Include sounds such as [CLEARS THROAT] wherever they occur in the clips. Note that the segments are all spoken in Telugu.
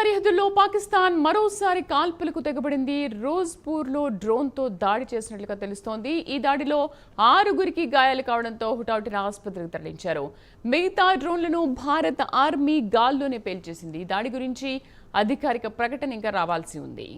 సరిహద్దుల్లో పాకిస్తాన్ మరోసారి కాల్పులకు తెగబడింది. రోజ్పూర్లో డ్రోన్తో దాడి చేసినట్లుగా తెలుస్తోంది. ఈ దాడిలో ఆరుగురికి గాయాలు కావడంతో హుటాహుటిన ఆసుపత్రికి తరలించారు. మిగతా డ్రోన్లను భారత ఆర్మీ గాల్లోనే పేల్చేసింది. ఈ దాడి గురించి అధికారిక ప్రకటన ఇంకా రావాల్సి ఉంది.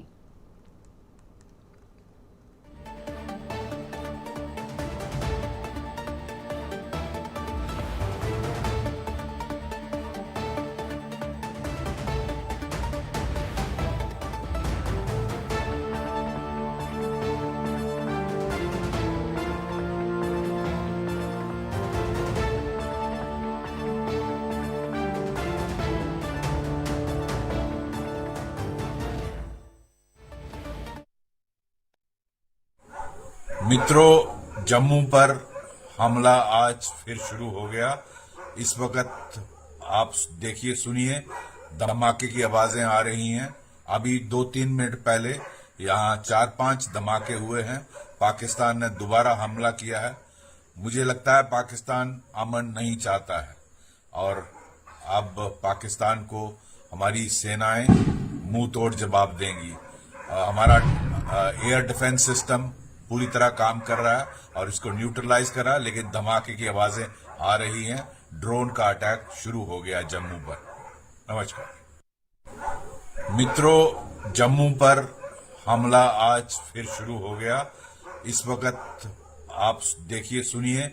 मित्रों, जम्मू पर हमला आज फिर शुरू हो गया। इस वक्त आप देखिए, सुनिए, धमाके की आवाज़ें आ रही हैं। अभी दो तीन मिनट पहले यहाँ चार पाँच धमाके हुए हैं। पाकिस्तान ने दोबारा हमला किया है। मुझे लगता है पाकिस्तान अमन नहीं चाहता है। और अब पाकिस्तान को हमारी सेनाएँ मुँह तोड़ जवाब देंगी। हमारा एयर डिफेंस सिस्टम पूरी तरह काम कर रहा है और इसको न्यूट्रलाइज कर रहा है, लेकिन धमाके की आवाज़ें आ रही हैं। ड्रोन का अटैक शुरू हो गया जम्मू पर। नमस्कार। मित्रों, जम्मू पर हमला आज फिर शुरू हो गया। इस वक्त आप देखिए, सुनिए,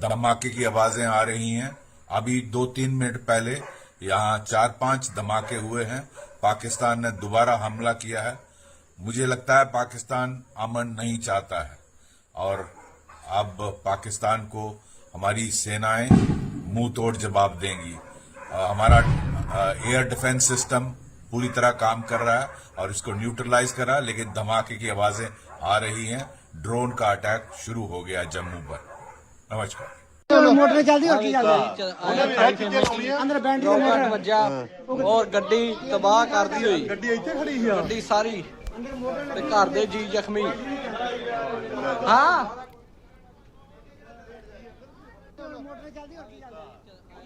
धमाके की आवाज़ें आ रही हैं। अभी दो तीन मिनट पहले यहाँ चार पाँच धमाके हुए हैं। पाकिस्तान ने दोबारा हमला किया है। मुझे लगता है पाकिस्तान अमन नहीं चाहता है और अब पाकिस्तान को हमारी सेनाएं मुंह तोड़ जवाब देंगी अ, हमारा एयर डिफेंस सिस्टम पूरी तरह काम कर रहा है और इसको न्यूट्रलाइज कर रहा है लेकिन धमाके की आवाजें आ रही हैं ड्रोन का अटैक शुरू हो गया जम्मू पर नमस्कार ਮੋਟਰ ਚੱਲਦੀ ਹੋਰ ਕੀ ਚੱਲਦਾ ਅੰਦਰ ਬੈਂਡ ਦੀ ਰੋਕਟ ਮੋਟਰ ਵੱਜਾ ਔਰ ਗੱਡੀ ਤਬਾਹ ਕਰਦੀ ਹੋਈ ਗੱਡੀ ਇੱਥੇ ਖੜੀ ਸੀ ਆ ਗੱਡੀ ਸਾਰੀ ਤੇ ਘਰ ਦੇ ਜੀ ਜ਼ਖਮੀ ਹਾਂ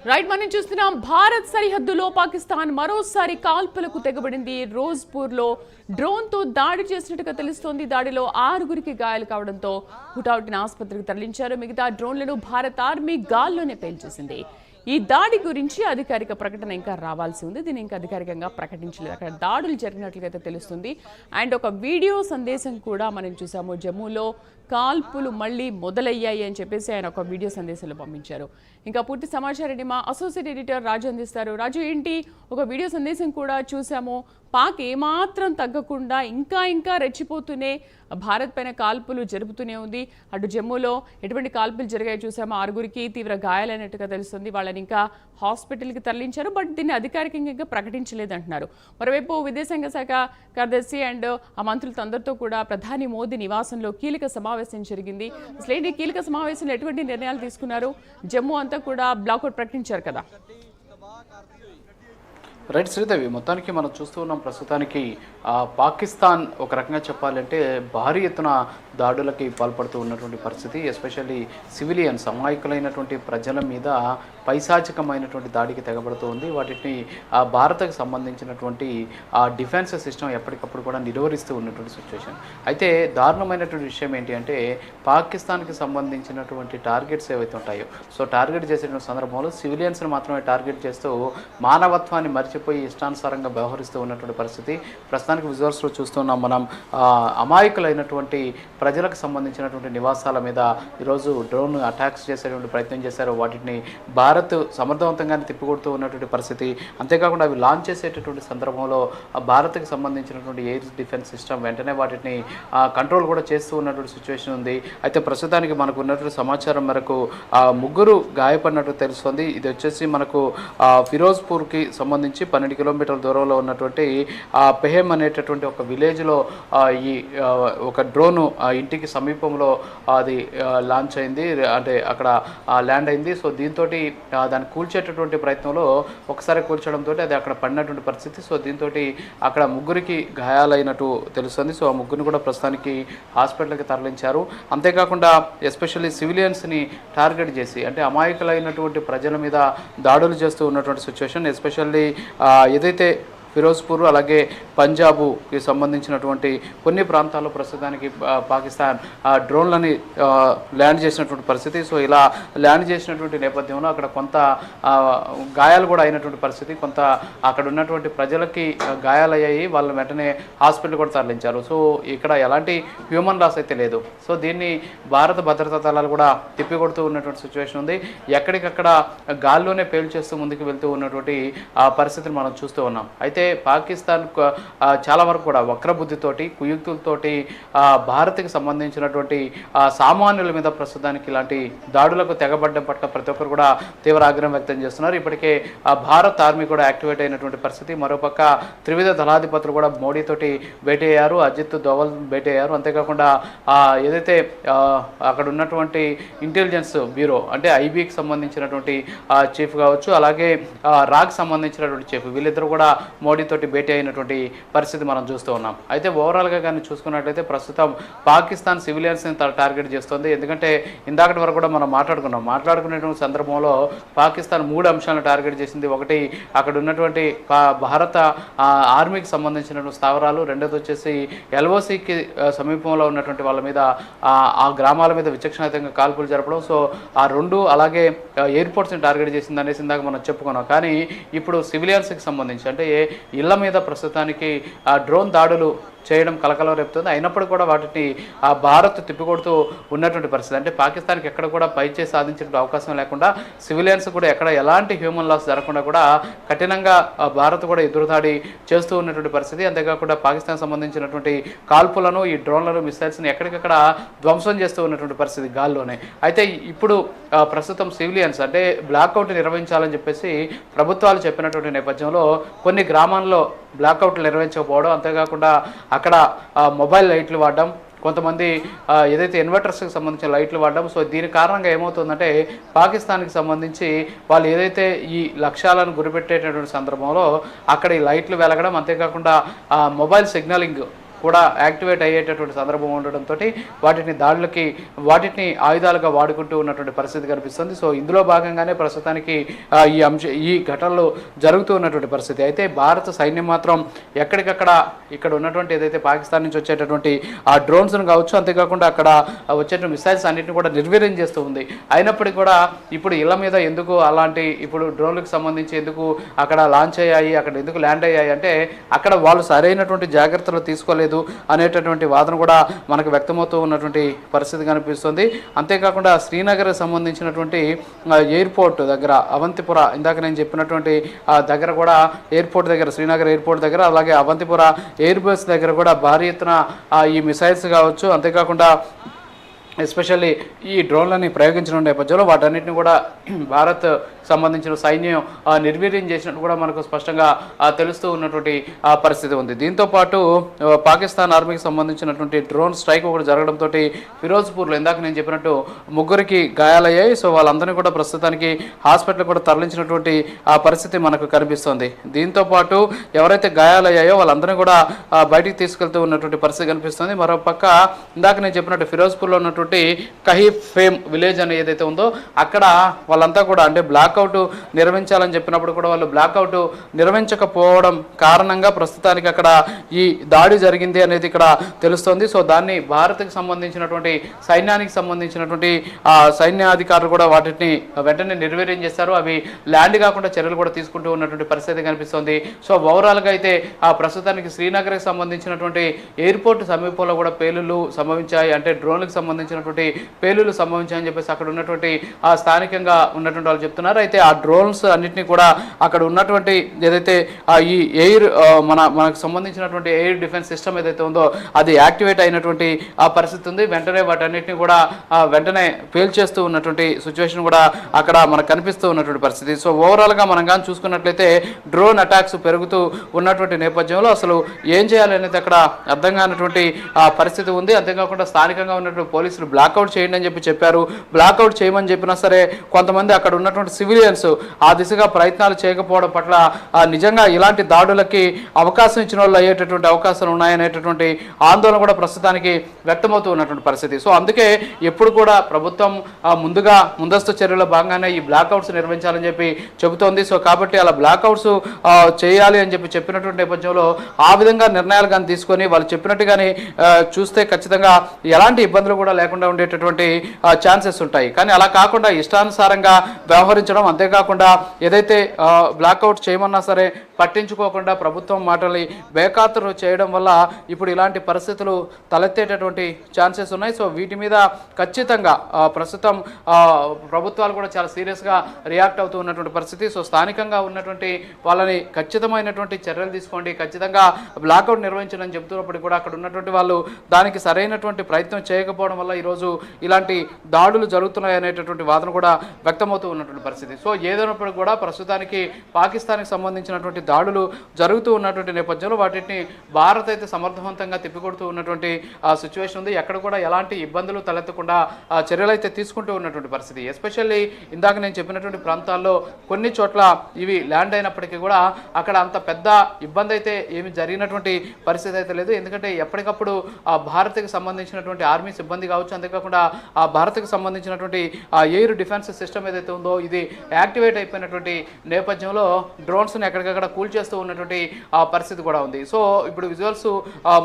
రైట్ మనం చూస్తున్నాం భారత్ సరిహద్దులో పాకిస్తాన్ మరోసారి కాల్పులకు తెగబడింది రోజ్పూర్లో డ్రోన్తో దాడి చేసినట్టుగా తెలుస్తోంది దాడిలో ఆరుగురికి గాయాలు కావడంతో హుటాహుటిన ఆసుపత్రికి తరలించారు మిగతా డ్రోన్లను భారత ఆర్మీ గాల్లోనే పేల్చేసింది ఈ దాడి గురించి అధికారిక ప్రకటన ఇంకా రావాల్సి ఉంది. దీన్ని ఇంకా అధికారికంగా ప్రకటించలేదు. అక్కడ దాడులు జరిగినట్లుగా అయితే తెలుస్తుంది. అండ్ ఒక వీడియో సందేశం కూడా మనం చూసాము. జమ్మూలో కాల్పులు మళ్ళీ మొదలయ్యాయి అని చెప్పేసి ఆయన ఒక వీడియో సందేశంలో పంపించారు. ఇంకా పూర్తి సమాచారాన్ని మా అసోసియేట్ ఎడిటర్ రాజు అందిస్తారు. రాజు ఏంటి? ఒక వీడియో సందేశం కూడా చూసాము. పాక్ ఏమాత్రం తగ్గకుండా ఇంకా ఇంకా రెచ్చిపోతూనే భారత్ పైన కాల్పులు జరుపుతూనే ఉంది. అటు జమ్మూలో ఎటువంటి కాల్పులు జరిగాయో చూసామో. ఆరుగురికి తీవ్ర గాయాలైనట్టుగా తెలుస్తుంది. వాళ్ళని ఇంకా హాస్పిటల్కి తరలించారు. బట్ దీన్ని అధికారికంగా ఇంకా ప్రకటించలేదంటున్నారు. మరోవైపు విదేశాంగ శాఖ కార్యదర్శి అండ్ ఆ మంత్రులతో అందరితో కూడా ప్రధాని మోదీ నివాసంలో కీలక సమావేశం జరిగింది. అసలు ఏంటి? కీలక సమావేశంలో ఎటువంటి నిర్ణయాలు తీసుకున్నారు? జమ్మూ అంతా కూడా బ్లాక్అవుట్ ప్రకటించారు కదా. రైట్ శ్రీదేవి మొత్తానికి మనం చూస్తూ ఉన్నాం ప్రస్తుతానికి పాకిస్తాన్ ఒక రకంగా చెప్పాలంటే భారీ ఎత్తున దాడులకి పాల్పడుతూ ఉన్నటువంటి పరిస్థితి ఎస్పెషల్లీ సివిలియన్స్ అమాయకులైనటువంటి ప్రజల మీద పైశాచికమైనటువంటి దాడికి తెగబడుతూ ఉంది. వాటిని ఆ భారత్కి సంబంధించినటువంటి ఆ డిఫెన్స్ సిస్టమ్ ఎప్పటికప్పుడు కూడా నిర్వహిస్తూ ఉన్నటువంటి సిచ్యువేషన్ అయితే దారుణమైనటువంటి విషయం ఏంటి అంటే పాకిస్తాన్కి సంబంధించినటువంటి టార్గెట్స్ ఏవైతే ఉంటాయో సో టార్గెట్ చేసేటువంటి సందర్భంలో సివిలియన్స్ని మాత్రమే టార్గెట్ చేస్తూ మానవత్వాన్ని మర్చిపోయి ఇష్టానుసారంగా వ్యవహరిస్తూ ఉన్నటువంటి పరిస్థితి. ప్రస్తుతానికి విజువల్స్లో చూస్తున్నాం మనం అమాయకులైనటువంటి ప్రజలకు సంబంధించినటువంటి నివాసాల మీద ఈరోజు డ్రోన్ అటాక్స్ చేసేటువంటి ప్రయత్నం చేశారు. వాటిని భారత్ సమర్థవంతంగానే తిప్పికొడుతూ ఉన్నటువంటి పరిస్థితి. అంతేకాకుండా అవి లాంచ్ చేసేటటువంటి సందర్భంలో భారత్కి సంబంధించినటువంటి ఎయిర్ డిఫెన్స్ సిస్టమ్ వెంటనే వాటిని కంట్రోల్ కూడా చేస్తూ ఉన్నటువంటి సిచ్యువేషన్ ఉంది. అయితే ప్రస్తుతానికి మనకు ఉన్నటువంటి సమాచారం మేరకు ముగ్గురు గాయపడినట్టు తెలుస్తుంది. ఇది వచ్చేసి మనకు ఫిరోజ్పూర్కి సంబంధించి పన్నెండు కిలోమీటర్ల దూరంలో ఉన్నటువంటి ఆ, పెహెమ్ అనేటటువంటి ఒక విలేజ్లో ఈ ఒక డ్రోను ఆ ఇంటికి సమీపంలో అది లాంచ్ అయింది. అంటే అక్కడ ల్యాండ్ అయింది. సో దీంతో దాన్ని కూల్చేటటువంటి ప్రయత్నంలో ఒకసారి కూల్చడంతో అది అక్కడ పడినటువంటి పరిస్థితి. సో దీంతో అక్కడ ముగ్గురికి గాయాలైనట్టు తెలుస్తుంది. సో ఆ ముగ్గురిని కూడా ప్రస్తుతానికి హాస్పిటల్కి తరలించారు. అంతేకాకుండా ఎస్పెషల్లీ సివిలియన్స్ని టార్గెట్ చేసి అంటే అమాయకులైనటువంటి ప్రజల మీద దాడులు చేస్తూ ఉన్నటువంటి సిచ్యువేషన్ ఎస్పెషల్లీ ఏదైతే ఫిరోజ్పూర్ అలాగే పంజాబుకి సంబంధించినటువంటి కొన్ని ప్రాంతాల్లో ప్రస్తుతానికి పాకిస్తాన్ ఆ డ్రోన్లని ల్యాండ్ చేసినటువంటి పరిస్థితి. సో ఇలా ల్యాండ్ చేసినటువంటి నేపథ్యంలో అక్కడ కొంత గాయాలు కూడా అయినటువంటి పరిస్థితి. కొంత అక్కడ ఉన్నటువంటి ప్రజలకి గాయాలయ్యాయి. వాళ్ళని వెంటనే హాస్పిటల్ కూడా తరలించారు. సో ఇక్కడ ఎలాంటి హ్యూమన్ లాస్ అయితే లేదు. సో దీన్ని భారత భద్రతా దళాలు కూడా తిప్పికొడుతూ ఉన్నటువంటి సిచ్యువేషన్ ఉంది. ఎక్కడికక్కడ గాల్లోనే పేల్చేస్తూ ముందుకు వెళ్తూ ఉన్నటువంటి ఆ పరిస్థితిని మనం చూస్తూ ఉన్నాం. అయితే పాకిస్తాన్ చాలా వరకు కూడా వక్రబుద్ధితోటి కుయుక్తులతోటి భారత్కి సంబంధించినటువంటి సామాన్యుల మీద ప్రస్తుతానికి ఇలాంటి దాడులకు తెగబడ్డం పట్ల ప్రతి ఒక్కరు కూడా తీవ్ర ఆగ్రహం వ్యక్తం చేస్తున్నారు. ఇప్పటికే భారత్ ఆర్మీ కూడా యాక్టివేట్ అయినటువంటి పరిస్థితి. మరోపక్క త్రివిధ దళాధిపతులు కూడా మోడీతోటి భేటీ అయ్యారు అజిత్ దోవల్ భేటీ అయ్యారు అంతేకాకుండా ఏదైతే అక్కడ ఉన్నటువంటి ఇంటెలిజెన్స్ బ్యూరో అంటే ఐబీకి సంబంధించినటువంటి చీఫ్ కావచ్చు అలాగే రాగ్ సంబంధించినటువంటి చీఫ్ వీళ్ళిద్దరూ కూడా మోడీతోటి భేటీ అయినటువంటి పరిస్థితి మనం చూస్తూ ఉన్నాం. అయితే ఓవరాల్గా కానీ చూసుకున్నట్లయితే ప్రస్తుతం పాకిస్తాన్ సివిలియన్స్ని టార్గెట్ చేస్తుంది. ఎందుకంటే ఇందాకటి వరకు కూడా మనం మాట్లాడుకున్నాం. మాట్లాడుకునేటువంటి సందర్భంలో పాకిస్తాన్ మూడు అంశాలను టార్గెట్ చేసింది. ఒకటి అక్కడ ఉన్నటువంటి భారత ఆర్మీకి సంబంధించినటువంటి స్థావరాలు. రెండోది వచ్చేసి ఎల్ఓసికి సమీపంలో ఉన్నటువంటి వాళ్ళ మీద ఆ, గ్రామాల మీద విచక్షణాయుతంగా కాల్పులు జరపడం. సో ఆ రెండు అలాగే ఎయిర్పోర్ట్స్ని టార్గెట్ చేసింది అనేసి ఇందాక మనం చెప్పుకున్నాం. కానీ ఇప్పుడు సివిలియన్స్కి సంబంధించి అంటే ఇళ్ళ మీద ప్రస్తుతానికి ఆ డ్రోన్ దాడులు చేయడం కలకలం రేపుతుంది. అయినప్పుడు కూడా వాటిని ఆ భారత్ తిప్పికొడుతూ ఉన్నటువంటి పరిస్థితి. అంటే పాకిస్తాన్కి ఎక్కడ కూడా పైచే సాధించే అవకాశం లేకుండా సివిలియన్స్ కూడా ఎక్కడ ఎలాంటి హ్యూమన్ లాస్ జరగకుండా కూడా కఠినంగా ఆ భారత్ కూడా ఎదురుదాడి చేస్తూ ఉన్నటువంటి పరిస్థితి. అంతేకాకుండా పాకిస్తాన్ సంబంధించినటువంటి కాల్పులను ఈ డ్రోన్లను మిసైల్స్ని ఎక్కడికక్కడ ధ్వంసం చేస్తూ ఉన్నటువంటి పరిస్థితి గాల్లోనే. అయితే ఇప్పుడు ప్రస్తుతం సివిలియన్స్ అంటే బ్లాక్అవుట్ నిర్వహించాలని చెప్పేసి ప్రభుత్వాలు చెప్పినటువంటి నేపథ్యంలో కొన్ని గ్రామాల్లో బ్లాక్అవుట్లు నిర్వహించకపోవడం అంతేకాకుండా అక్కడ మొబైల్ లైట్లు వాడడం కొంతమంది ఏదైతే ఇన్వర్టర్స్కి సంబంధించిన లైట్లు వాడడం సో దీని కారణంగా ఏమవుతుందంటే పాకిస్తాన్కి సంబంధించి వాళ్ళు ఏదైతే ఈ లక్ష్యాలను గురిపెట్టేటటువంటి సందర్భంలో అక్కడ ఈ లైట్లు వెలగడం అంతేకాకుండా మొబైల్ సిగ్నలింగ్ కూడా యాక్టివేట్ అయ్యేటటువంటి సందర్భం ఉండడంతో వాటిని దాడులకి వాటిని ఆయుధాలుగా వాడుకుంటూ ఉన్నటువంటి పరిస్థితి కనిపిస్తుంది. సో ఇందులో భాగంగానే ప్రస్తుతానికి ఈ అంశ ఈ ఘటనలు జరుగుతూ ఉన్నటువంటి పరిస్థితి. అయితే భారత సైన్యం మాత్రం ఎక్కడికక్కడ ఇక్కడ ఉన్నటువంటి ఏదైతే పాకిస్తాన్ నుంచి వచ్చేటటువంటి ఆ డ్రోన్స్ను కావచ్చు అంతేకాకుండా అక్కడ వచ్చేటువంటి మిసైల్స్ అన్నింటిని కూడా నిర్వీర్యం చేస్తూ ఉంది. అయినప్పటికీ కూడా ఇప్పుడు ఇళ్ళ మీద ఎందుకు అలాంటి ఇప్పుడు డ్రోన్లకు సంబంధించి ఎందుకు అక్కడ లాంచ్ అయ్యాయి అక్కడ ఎందుకు ల్యాండ్ అయ్యాయి అంటే అక్కడ వాళ్ళు సరైనటువంటి జాగ్రత్తలు తీసుకోలేదు. అనేటటువంటి వాదన కూడా మనకు వ్యక్తమవుతూ ఉన్నటువంటి పరిస్థితి కనిపిస్తుంది. అంతేకాకుండా శ్రీనగర్ సంబంధించినటువంటి ఎయిర్పోర్ట్ దగ్గర అవంతిపుర ఇందాక నేను చెప్పినటువంటి ఆ దగ్గర కూడా ఎయిర్పోర్ట్ దగ్గర శ్రీనగర్ ఎయిర్పోర్ట్ దగ్గర అలాగే అవంతిపుర ఎయిర్ బేస్ దగ్గర కూడా భారీ ఎత్తున ఈ మిసైల్స్ కావచ్చు. అంతేకాకుండా ఎస్పెషల్లీ ఈ డ్రోన్లని ప్రయోగించిన నేపథ్యంలో వాటన్నిటిని కూడా [CLEARS THROAT] భారత్ సంబంధించిన సైన్యం నిర్వీర్యం చేసినట్టు కూడా మనకు స్పష్టంగా తెలుస్తూ ఉన్నటువంటి ఆ, పరిస్థితి ఉంది. దీంతో పాటు పాకిస్తాన్ ఆర్మీకి సంబంధించినటువంటి డ్రోన్ స్ట్రైక్ ఒకటి జరగడంతో ఫిరోజ్పూర్లో ఇందాక నేను చెప్పినట్టు ముగ్గురికి గాయాలయ్యాయి. సో వాళ్ళందరినీ కూడా ప్రస్తుతానికి హాస్పిటల్ కూడా తరలించినటువంటి ఆ పరిస్థితి మనకు కనిపిస్తుంది. దీంతో పాటు ఎవరైతే గాయాలయ్యాయో వాళ్ళందరినీ కూడా బయటికి తీసుకెళ్తూ ఉన్నటువంటి పరిస్థితి కనిపిస్తుంది. మరో పక్క ఇందాక నేను చెప్పినట్టు ఫిరోజ్పూర్లో ఉన్నటువంటి కహీ ఫేమ్ విలేజ్ అని ఏదైతే ఉందో అక్కడ వాళ్ళంతా కూడా అంటే బ్లాక్అవుట్ నిర్వహించాలని చెప్పినప్పుడు కూడా వాళ్ళు బ్లాక్అవుట్ నిర్వహించకపోవడం కారణంగా ప్రస్తుతానికి అక్కడ ఈ దాడి జరిగింది అనేది ఇక్కడ తెలుస్తోంది. సో దాన్ని భారత్కి సంబంధించినటువంటి సైన్యానికి సంబంధించినటువంటి ఆ సైన్యాధికారులు కూడా వాటిని వెంటనే నిర్వీర్యం చేస్తారు. అవి ల్యాండ్ కాకుండా చర్యలు కూడా తీసుకుంటూ ఉన్నటువంటి పరిస్థితి కనిపిస్తోంది. సో ఓవరాల్గా అయితే ఆ ప్రస్తుతానికి శ్రీనగర్కి సంబంధించినటువంటి ఎయిర్పోర్ట్ సమీపంలో కూడా పేలుళ్ళు సంభవించాయి. అంటే డ్రోన్లకు సంబంధించినటువంటి పేలుళ్ళు సంభవించాయని చెప్పేసి అక్కడ ఉన్నటువంటి ఆ స్థానికంగా ఉన్నటువంటి వాళ్ళు చెప్తున్నారు. అయితే ఆ డ్రోన్స్ అన్నింటినీ కూడా అక్కడ ఉన్నటువంటి ఏదైతే ఈ ఎయిర్ మన మనకు సంబంధించినటువంటి ఎయిర్ డిఫెన్స్ సిస్టమ్ ఏదైతే ఉందో అది యాక్టివేట్ అయినటువంటి ఆ పరిస్థితి ఉంది. వెంటనే వాటన్నిటిని కూడా వెంటనే పేల్చేస్తూ ఉన్నటువంటి సిచ్యువేషన్ కూడా అక్కడ మనకు కనిపిస్తూ ఉన్నటువంటి పరిస్థితి. సో ఓవరాల్గా మనం కానీ చూసుకున్నట్లయితే డ్రోన్ అటాక్స్ పెరుగుతూ ఉన్నటువంటి నేపథ్యంలో అసలు ఏం చేయాలి అనేది అక్కడ అర్థం కానటువంటి పరిస్థితి ఉంది. అంతేకాకుండా స్థానికంగా ఉన్నటువంటి పోలీసులు బ్లాక్అవుట్ చేయండి అని చెప్పి చెప్పారు. బ్లాక్అవుట్ చేయమని చెప్పినా సరే కొంతమంది అక్కడ ఉన్నటువంటి సివిల్ సివిలియన్స్ ఆ దిశగా ప్రయత్నాలు చేయకపోవడం పట్ల నిజంగా ఇలాంటి దాడులకి అవకాశం ఇచ్చిన వాళ్ళు అయ్యేటటువంటి అవకాశాలు ఉన్నాయనేటటువంటి ఆందోళన కూడా ప్రస్తుతానికి వ్యక్తమవుతూ ఉన్నటువంటి పరిస్థితి. సో అందుకే ఎప్పుడు కూడా ప్రభుత్వం ముందుగా ముందస్తు చర్యల భాగంగానే ఈ బ్లాక్అవుట్స్ నిర్వహించాలని చెప్పి చెబుతోంది. సో కాబట్టి అలా బ్లాక్అవుట్స్ చేయాలి అని చెప్పి చెప్పినటువంటి నేపథ్యంలో ఆ విధంగా నిర్ణయాలు కానీ తీసుకొని వాళ్ళు చెప్పినట్టుగానే చూస్తే ఖచ్చితంగా ఎలాంటి ఇబ్బందులు కూడా లేకుండా ఉండేటటువంటి ఛాన్సెస్ ఉంటాయి. కానీ అలా కాకుండా ఇష్టానుసారంగా వ్యవహరించడం అంతేకాకుండా ఏదైతే బ్లాక్అవుట్ చేయమన్నా సరే పట్టించుకోకుండా ప్రభుత్వం మాటల్ని బేఖాతరు చేయడం వల్ల ఇప్పుడు ఇలాంటి పరిస్థితులు తలెత్తేటటువంటి ఛాన్సెస్ ఉన్నాయి. సో వీటి మీద ఖచ్చితంగా ప్రస్తుతం ప్రభుత్వాలు కూడా చాలా సీరియస్గా రియాక్ట్ అవుతూ ఉన్నటువంటి పరిస్థితి. సో స్థానికంగా ఉన్నటువంటి వాళ్ళని ఖచ్చితమైనటువంటి చర్యలు తీసుకోండి. ఖచ్చితంగా బ్లాక్అవుట్ నిర్వహించడం చెబుతున్నప్పుడు కూడా అక్కడ ఉన్నటువంటి వాళ్ళు దానికి సరైనటువంటి ప్రయత్నం చేయకపోవడం వల్ల ఈరోజు ఇలాంటి దాడులు జరుగుతున్నాయి అనేటటువంటి వాదన కూడా వ్యక్తమవుతూ ఉన్నటువంటి పరిస్థితి. సో ఏదైనప్పుడు కూడా ప్రస్తుతానికి పాకిస్తాన్కి సంబంధించినటువంటి దాడులు జరుగుతూ ఉన్నటువంటి నేపథ్యంలో వాటిని భారత్ అయితే సమర్థవంతంగా తిప్పికొడుతూ ఉన్నటువంటి సిచ్యువేషన్ ఉంది. ఎక్కడ కూడా ఎలాంటి ఇబ్బందులు తలెత్తకుండా చర్యలు అయితే తీసుకుంటూ ఉన్నటువంటి పరిస్థితి. ఎస్పెషల్లీ ఇందాక నేను చెప్పినటువంటి ప్రాంతాల్లో కొన్ని చోట్ల ఇవి ల్యాండ్ అయినప్పటికీ కూడా అక్కడ అంత పెద్ద ఇబ్బంది అయితే ఏమి జరిగినటువంటి పరిస్థితి అయితే లేదు. ఎందుకంటే ఎప్పటికప్పుడు ఆ భారత్కి సంబంధించినటువంటి ఆర్మీ సిబ్బంది కావచ్చు అంతేకాకుండా ఆ భారత్కి సంబంధించినటువంటి ఆ ఎయిర్ డిఫెన్స్ సిస్టమ్ ఏదైతే ఉందో ఇది యాక్టివేట్ అయిపోయినటువంటి నేపథ్యంలో డ్రోన్స్ని ఎక్కడికక్కడ కూల్ చేస్తూ ఉన్నటువంటి ఆ పరిస్థితి కూడా ఉంది. సో ఇప్పుడు విజువల్స్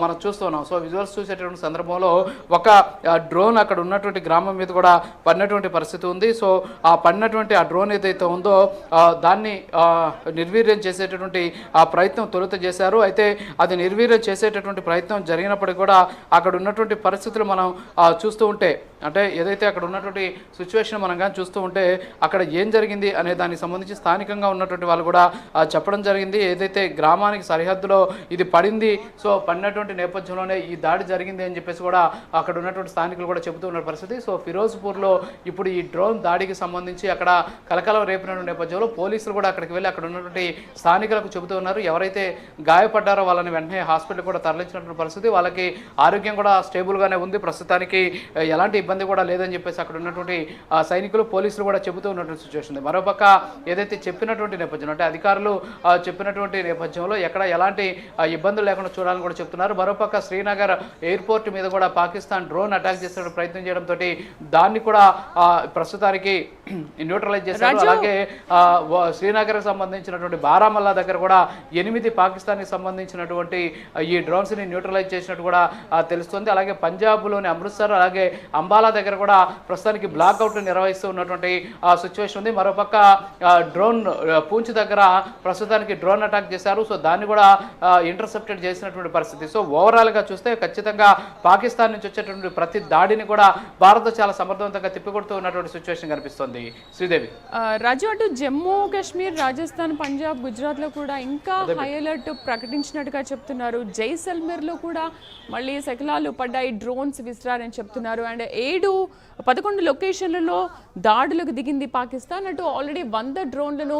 మనం చూస్తున్నాం. సో విజువల్స్ చూసేటటువంటి సందర్భంలో ఒక డ్రోన్ అక్కడ ఉన్నటువంటి గ్రామం మీద కూడా పడినటువంటి పరిస్థితి ఉంది. సో ఆ పడినటువంటి ఆ డ్రోన్ ఏదైతే ఉందో దాన్ని నిర్వీర్యం చేసేటటువంటి ఆ ప్రయత్నం తొలుత చేశారు. అయితే అది నిర్వీర్యం చేసేటటువంటి ప్రయత్నం జరిగినప్పటికీ కూడా అక్కడ ఉన్నటువంటి పరిస్థితులు మనం చూస్తూ ఉంటే అంటే ఏదైతే అక్కడ ఉన్నటువంటి సిచ్యువేషన్ మనం కానీ చూస్తూ ఉంటే అక్కడ ఏం జరిగింది అనే దానికి సంబంధించి స్థానికంగా ఉన్నటువంటి వాళ్ళు కూడా చెప్పడం జరిగింది. ఏదైతే గ్రామానికి సరిహద్దులో ఇది పడింది సో పడినటువంటి నేపథ్యంలోనే ఈ దాడి జరిగింది అని చెప్పేసి కూడా అక్కడ ఉన్నటువంటి స్థానికులు కూడా చెబుతూ ఉన్న పరిస్థితి. సో ఫిరోజ్పూర్లో ఇప్పుడు ఈ డ్రోన్ దాడికి సంబంధించి అక్కడ కలకలం రేపిన నేపథ్యంలో పోలీసులు కూడా అక్కడికి వెళ్ళి అక్కడ ఉన్నటువంటి స్థానికులకు చెబుతూ ఉన్నారు. ఎవరైతే గాయపడ్డారో వాళ్ళని వెంటనే హాస్పిటల్ కూడా తరలించినటువంటి పరిస్థితి. వాళ్ళకి ఆరోగ్యం కూడా స్టేబుల్గానే ఉంది. ప్రస్తుతానికి ఎలాంటి ఇబ్బంది కూడా లేదని చెప్పేసి అక్కడ ఉన్నటువంటి సైనికులు పోలీసులు కూడా చెబుతూ ఉన్నటువంటి సిచ్యువేషన్ ఉంది. మరోపక్క ఏదైతే చెప్పినటువంటి నేపథ్యం అంటే అధికారులు చెప్పినటువంటి నేపథ్యంలో ఎక్కడ ఎలాంటి ఇబ్బందులు లేకుండా చూడాలని కూడా చెప్తున్నారు. మరోపక్క శ్రీనగర్ ఎయిర్పోర్ట్ మీద కూడా పాకిస్తాన్ డ్రోన్ అటాక్ చేసే ప్రయత్నం చేయడంతో దాన్ని కూడా ప్రస్తుతానికి [CLEARS THROAT] న్యూట్రలైజ్ చేశారు. అలాగే శ్రీనగర్కి సంబంధించినటువంటి బారామల్లా దగ్గర కూడా ఎనిమిది పాకిస్తాన్కి సంబంధించినటువంటి ఈ డ్రోన్స్ని న్యూట్రలైజ్ చేసినట్టు కూడా తెలుస్తుంది. అలాగే పంజాబ్లోని అమృత్సర్ అలాగే అంబాలా దగ్గర కూడా ప్రస్తుతానికి బ్లాక్అవుట్ నిర్వహిస్తూ ఉన్నటువంటి సిచ్యువేషన్ ఉంది. మరోపక్క డ్రోన్ పూంచ్ దగ్గర ప్రస్తుతానికి డ్రోన్ అటాక్ చేశారు. సో దాన్ని కూడా ఇంటర్సెప్టెడ్ చేసినటువంటి పరిస్థితి. సో ఓవరాల్గా చూస్తే ఖచ్చితంగా పాకిస్తాన్ నుంచి వచ్చేటువంటి ప్రతి దాడిని కూడా భారత్ చాలా సమర్థవంతంగా తిప్పికొడుతూ ఉన్నటువంటి సిచ్యువేషన్ కనిపిస్తుంది. శ్రీదేవి. రాజు అటు జమ్మూ కాశ్మీర్ రాజస్థాన్ పంజాబ్ గుజరాత్లో కూడా ఇంకా హై అలర్ట్ ప్రకటించినట్టుగా చెప్తున్నారు. జైసల్మేర్లో కూడా మళ్ళీ శకలాలు పడ్డాయి. డ్రోన్స్ విసిరారని చెప్తున్నారు. అండ్ ఏడు పదకొండు లొకేషన్లలో దాడులకు దిగింది పాకిస్తాన్. అటు ఆల్రెడీ వంద డ్రోన్లను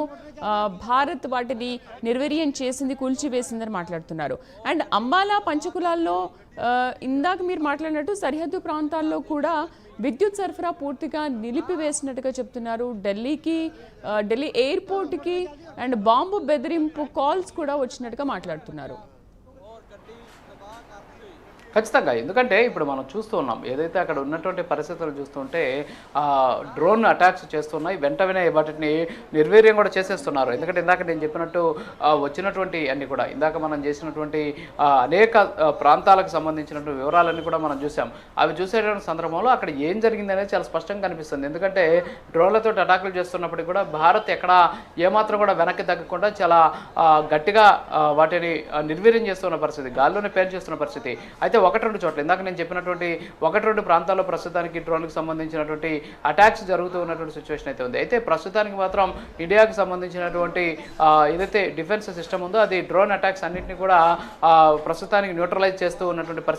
భారత్ వాటిని నిర్వీర్యం చేసింది కూల్చివేసిందని మాట్లాడుతున్నారు. అండ్ అంబాలా పంచకులాల్లో ఇందాక మీరు మాట్లాడినట్టు సరిహద్దు ప్రాంతాల్లో కూడా విద్యుత్ సరఫరా పూర్తిగా నిలిపివేసినట్టుగా చెప్తున్నారు. ఢిల్లీకి ఢిల్లీ ఎయిర్పోర్ట్కి అండ్ బాంబు బెదిరింపు కాల్స్ కూడా వచ్చినట్టుగా మాట్లాడుతున్నారు. ఖచ్చితంగా. ఎందుకంటే ఇప్పుడు మనం చూస్తూ ఉన్నాం ఏదైతే అక్కడ ఉన్నటువంటి పరిస్థితులు చూస్తుంటే డ్రోన్ అటాక్స్ చేస్తున్నాయి వెంట వెంటనే వాటిని నిర్వీర్యం కూడా చేసేస్తున్నారు. ఎందుకంటే ఇందాక నేను చెప్పినట్టు వచ్చినటువంటి అన్ని కూడా ఇందాక మనం చేసినటువంటి అనేక ప్రాంతాలకు సంబంధించినటువంటి వివరాలన్నీ కూడా మనం చూసాం అవి చూసేటువంటి సందర్భంలో అక్కడ ఏం జరిగింది అనేది చాలా స్పష్టంగా కనిపిస్తుంది. ఎందుకంటే డ్రోన్లతో అటాకులు చేస్తున్నప్పటికీ కూడా భారత్ ఎక్కడ ఏమాత్రం కూడా వెనక్కి తగ్గకుండా చాలా గట్టిగా వాటిని నిర్వీర్యం చేస్తున్న పరిస్థితి గాల్లోనే పేరు చేస్తున్న పరిస్థితి. అయితే ఒకటి రెండు చోట్ల. ఇందాక నేను చెప్పినటువంటి ఒకటి రెండు ప్రాంతాల్లో ప్రస్తుతానికి డ్రోన్కి సంబంధించినటువంటి అటాక్స్ జరుగుతూ ఉన్నటువంటి సిచ్యువేషన్ అయితే ఉంది. అయితే ప్రస్తుతానికి మాత్రం ఇండియాకి సంబంధించినటువంటి ఏదైతే డిఫెన్స్ సిస్టమ్ ఉందో అది డ్రోన్ అటాక్స్ అన్నింటినీ కూడా ప్రస్తుతానికి న్యూట్రలైజ్ చేస్తూ ఉన్నటువంటి పరిస్థితి